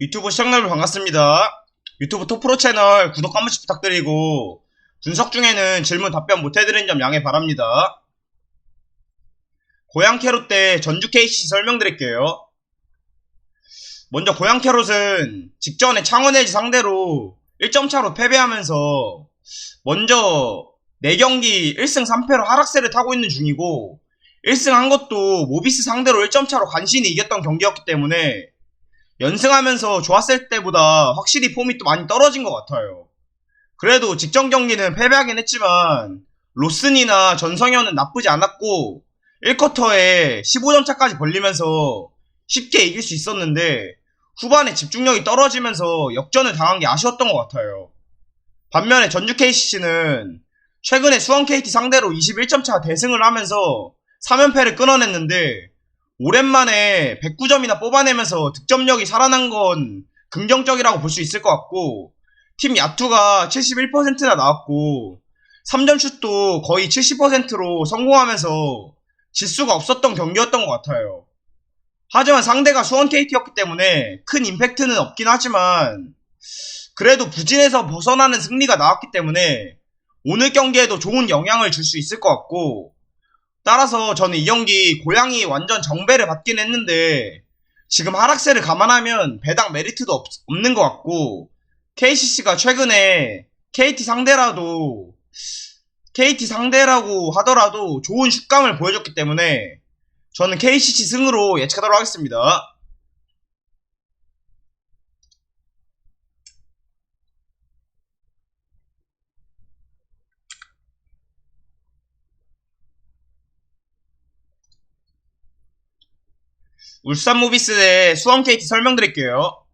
유튜브 시청자 여러분 반갑습니다. 유튜브 토프로 채널 구독 한 번씩 부탁드리고 분석 중에는 질문 답변 못해드린 점 양해 바랍니다. 고양 캐롯 대 전주 KC 설명드릴게요. 먼저 고양 캐롯은 직전에 창원 LG 상대로 1점 차로 패배하면서 먼저 4경기 1승 3패로 하락세를 타고 있는 중이고 1승 한 것도 모비스 상대로 1점 차로 간신히 이겼던 경기였기 때문에 연승하면서 좋았을 때보다 확실히 폼이 또 많이 떨어진 것 같아요. 그래도 직전 경기는 패배하긴 했지만 로슨이나 전성현은 나쁘지 않았고 1쿼터에 15점 차까지 벌리면서 쉽게 이길 수 있었는데 후반에 집중력이 떨어지면서 역전을 당한 게 아쉬웠던 것 같아요. 반면에 전주 KCC는 최근에 수원 KT 상대로 21점 차 대승을 하면서 3연패를 끊어냈는데 오랜만에 109점이나 뽑아내면서 득점력이 살아난 건 긍정적이라고 볼 수 있을 것 같고 팀 야투가 71%나 나왔고 3점 슛도 거의 70%로 성공하면서 질수가 없었던 경기였던 것 같아요. 하지만 상대가 수원 KT였기 때문에 큰 임팩트는 없긴 하지만 그래도 부진에서 벗어나는 승리가 나왔기 때문에 오늘 경기에도 좋은 영향을 줄 수 있을 것 같고 따라서 저는 이 경기 고양이 완전 정배를 받긴 했는데 지금 하락세를 감안하면 배당 메리트도 없, 없는 것 같고 KCC가 최근에 KT 상대라도 KT 상대라고 하더라도 좋은 슛감을 보여줬기 때문에 저는 KCC 승으로 예측하도록 하겠습니다. 울산 모비스 대 수원 KT 설명드릴게요.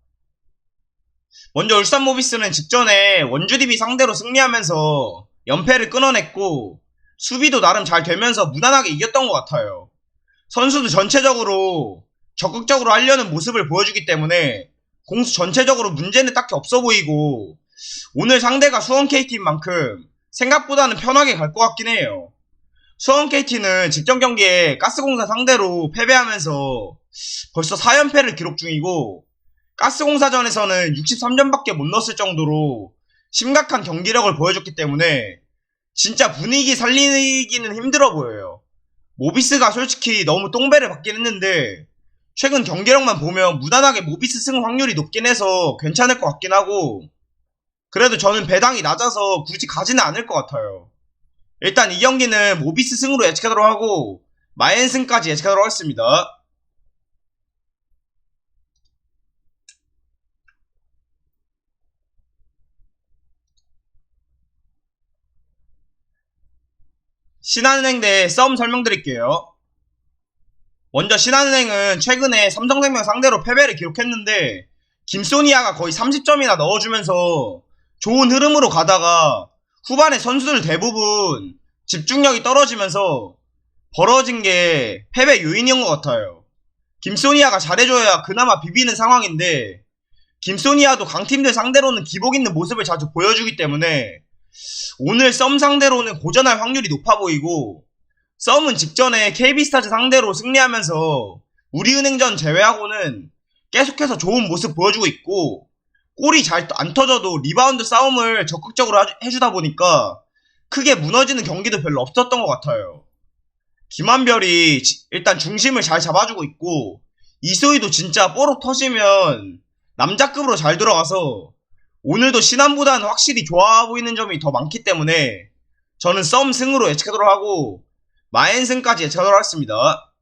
먼저 울산 모비스는 직전에 원주 DB 상대로 승리하면서 연패를 끊어냈고 수비도 나름 잘 되면서 무난하게 이겼던 것 같아요. 선수도 전체적으로 적극적으로 하려는 모습을 보여주기 때문에 공수 전체적으로 문제는 딱히 없어 보이고 오늘 상대가 수원 KT인 만큼 생각보다는 편하게 갈 것 같긴 해요. 수원 KT는 직전 경기에 가스공사 상대로 패배하면서 벌써 4연패를 기록 중이고 가스공사전에서는 63점밖에 못 넣었을 정도로 심각한 경기력을 보여줬기 때문에 진짜 분위기 살리기는 힘들어 보여요. 모비스가 솔직히 너무 똥배를 받긴 했는데 최근 경기력만 보면 무난하게 모비스 승 확률이 높긴 해서 괜찮을 것 같긴 하고 그래도 저는 배당이 낮아서 굳이 가지는 않을 것 같아요. 일단 이 경기는 모비스 승으로 예측하도록 하고 마엔 승까지 예측하도록 하겠습니다. 신한은행 대 싸움 설명드릴게요. 먼저 신한은행은 최근에 삼성생명 상대로 패배를 기록했는데 김소니아가 거의 30점이나 넣어주면서 좋은 흐름으로 가다가 후반에 선수들 대부분 집중력이 떨어지면서 벌어진 게 패배 요인인 것 같아요. 김소니아가 잘해줘야 그나마 비비는 상황인데 김소니아도 강팀들 상대로는 기복 있는 모습을 자주 보여주기 때문에 오늘 썸 상대로는 고전할 확률이 높아 보이고 썸은 직전에 KB스타즈 상대로 승리하면서 우리은행전 제외하고는 계속해서 좋은 모습 보여주고 있고 골이 잘 안 터져도 리바운드 싸움을 적극적으로 해주다 보니까 크게 무너지는 경기도 별로 없었던 것 같아요. 김한별이 일단 중심을 잘 잡아주고 있고 이소희도 진짜 뽀록 터지면 남자급으로 잘 들어가서 오늘도 신한보다는 확실히 좋아 보이는 점이 더 많기 때문에 저는 썸 승으로 예측하도록 하고 마엔 승까지 예측하도록 하겠습니다.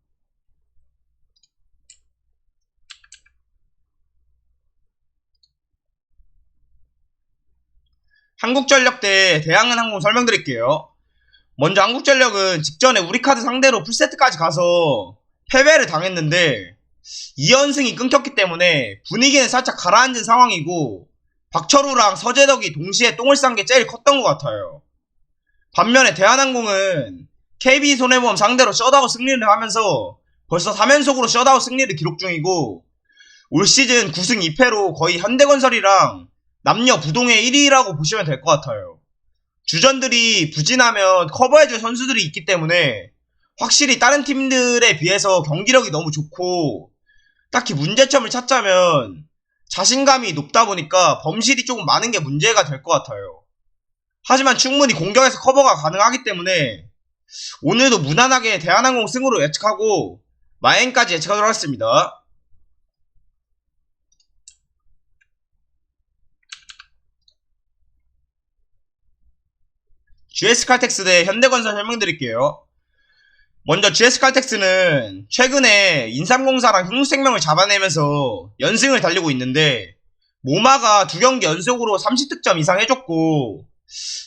한국전력 대 대한항공 설명드릴게요. 먼저 한국전력은 직전에 우리카드 상대로 풀세트까지 가서 패배를 당했는데 2연승이 끊겼기 때문에 분위기는 살짝 가라앉은 상황이고 박철우랑 서재덕이 동시에 똥을 싼 게 제일 컸던 것 같아요. 반면에 대한항공은 KB 손해보험 상대로 셧아웃 승리를 하면서 벌써 3연속으로 셧아웃 승리를 기록 중이고 올 시즌 9승 2패로 거의 현대건설이랑 남녀 부동의 1위라고 보시면 될 것 같아요. 주전들이 부진하면 커버해줄 선수들이 있기 때문에 확실히 다른 팀들에 비해서 경기력이 너무 좋고 딱히 문제점을 찾자면 자신감이 높다 보니까 범실이 조금 많은 게 문제가 될 것 같아요. 하지만 충분히 공격에서 커버가 가능하기 때문에 오늘도 무난하게 대한항공 승으로 예측하고 마행까지 예측하도록 하겠습니다. GS 칼텍스 대 현대건설 설명드릴게요. 먼저 GS 칼텍스는 최근에 인삼공사랑 흥국생명을 잡아내면서 연승을 달리고 있는데 모마가 두 경기 연속으로 30득점 이상 해줬고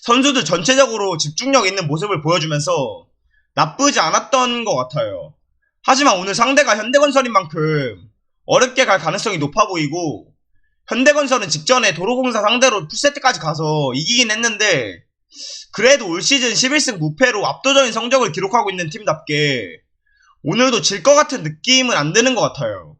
선수들 전체적으로 집중력 있는 모습을 보여주면서 나쁘지 않았던 것 같아요. 하지만 오늘 상대가 현대건설인 만큼 어렵게 갈 가능성이 높아 보이고 현대건설은 직전에 도로공사 상대로 풀세트까지 가서 이기긴 했는데 그래도 올 시즌 11승 무패로 압도적인 성적을 기록하고 있는 팀답게 오늘도 질 것 같은 느낌은 안 드는 것 같아요.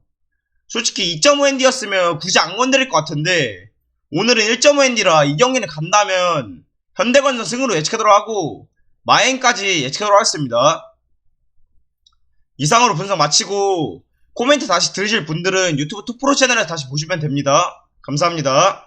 솔직히 2.5 핸디였으면 굳이 안 건드릴 것 같은데 오늘은 1.5 핸디라 이 경기는 간다면 현대건설 승으로 예측하도록 하고 마행까지 예측하도록 하겠습니다. 이상으로 분석 마치고 코멘트 다시 들으실 분들은 유튜브 투프로 채널에서 다시 보시면 됩니다. 감사합니다.